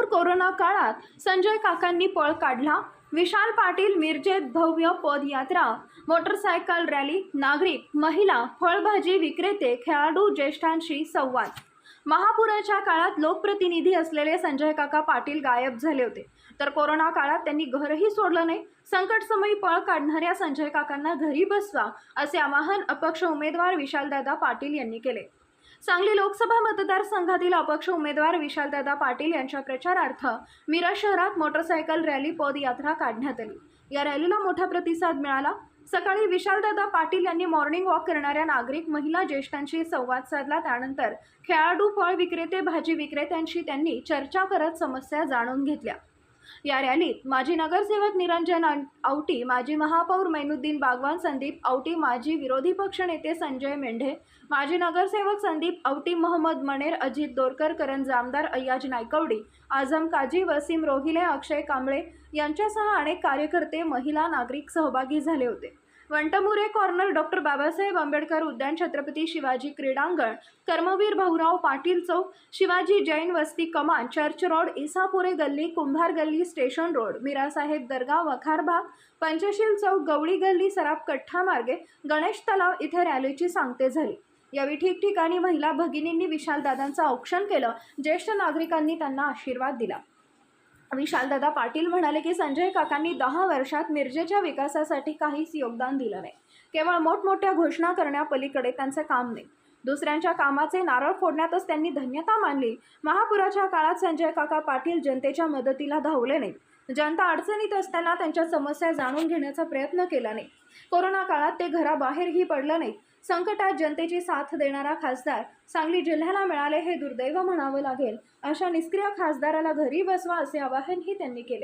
भरपूर कोरोना काळात संजय काकांनी पळ काढला. विशाल पाटील मिरजेत भव्य पदयात्रा मोटरसायकल रॅली नागरिक महिला फळभाजी विक्रेते खेळाडू ज्येष्ठांशी संवाद. महापुराच्या काळात लोकप्रतिनिधी असलेले संजय काका पाटील गायब झाले होते. तर कोरोना काळात त्यांनी घरही सोडलं नाही. संकटसमयी पळ काढणाऱ्या संजय काकांना घरी बसवा असे आवाहन अपक्ष उमेदवार विशालदादा पाटील यांनी केले. सांगली लोकसभा मतदारसंघातील अपक्ष उमेदवार विशालदादा पाटील यांच्या प्रचारार्थ मिरज शहरात मोटरसायकल रॅली पदयात्रा काढण्यात आली. या रॅलीला मोठा प्रतिसाद मिळाला. सकाळी विशालदादा पाटील यांनी मॉर्निंग वॉक करणाऱ्या नागरिक महिला ज्येष्ठांशी संवाद साधला. त्यानंतर खेळाडू फळ विक्रेते भाजी विक्रेत्यांशी त्यांनी चर्चा करत समस्या जाणून घेतल्या. या रॅलीत माजी नगरसेवक निरंजन औटी माजी महापौर मैनुद्दीन बागवान संदीप औटी माजी विरोधी पक्ष नेते संजय मेंढे माजी नगरसेवक संदीप औटी मोहम्मद मनेर अजित दोरकर करण जामदार अय्याज नायकवडी आझम काजी वसीम रोहिले अक्षय कांबळे यांच्यासह अनेक कार्यकर्ते महिला नागरिक सहभागी झाले होते. वंटमुरे कॉर्नर डॉक्टर बाबासाहेब आंबेडकर उद्यान छत्रपती शिवाजी क्रीडांगण कर्मवीर भाऊराव पाटील चौक शिवाजी जैन वस्ती कमान चर्च रोड इसापुरे गल्ली कुंभार गल्ली स्टेशन रोड मीरासाहेब दर्गा वखार भाग पंचशील चौक गवळी गल्ली सराफ कठ्ठा मार्गे गणेश तलाव इथे रॅलीची सांगते झाली. यावेळी ठिकठिकाणी महिला भगिनींनी विशालदादांचं औक्षण केलं ज्येष्ठ नागरिकांनी त्यांना आशीर्वाद दिला. विशालदादा पाटील म्हणाले की संजय काकांनी दहा वर्षात मिरजेच्या विकासासाठी काहीच योगदान दिलं नाही. केवळ मोठमोठ्या घोषणा करण्यापलीकडे त्यांचं काम नाही. दुसऱ्यांच्या कामाचे नारळ फोडण्यातच त्यांनी धन्यता मानली. महापुराच्या काळात संजय काका पाटील जनतेच्या मदतीला धावले नाही जनता अडचणीत असताना त्यांच्या समस्या जाणून घेण्याचा प्रयत्न केला नाही. कोरोना काळात ते घराबाहेरही पडलं नाही संकटात जनतेची साथ देणारा खासदार सांगली जिल्ह्याला मिळाले हे दुर्दैव म्हणावं लागेल. अशा निष्क्रिय खासदाराला घरी बसवा असे आवाहनही त्यांनी केले.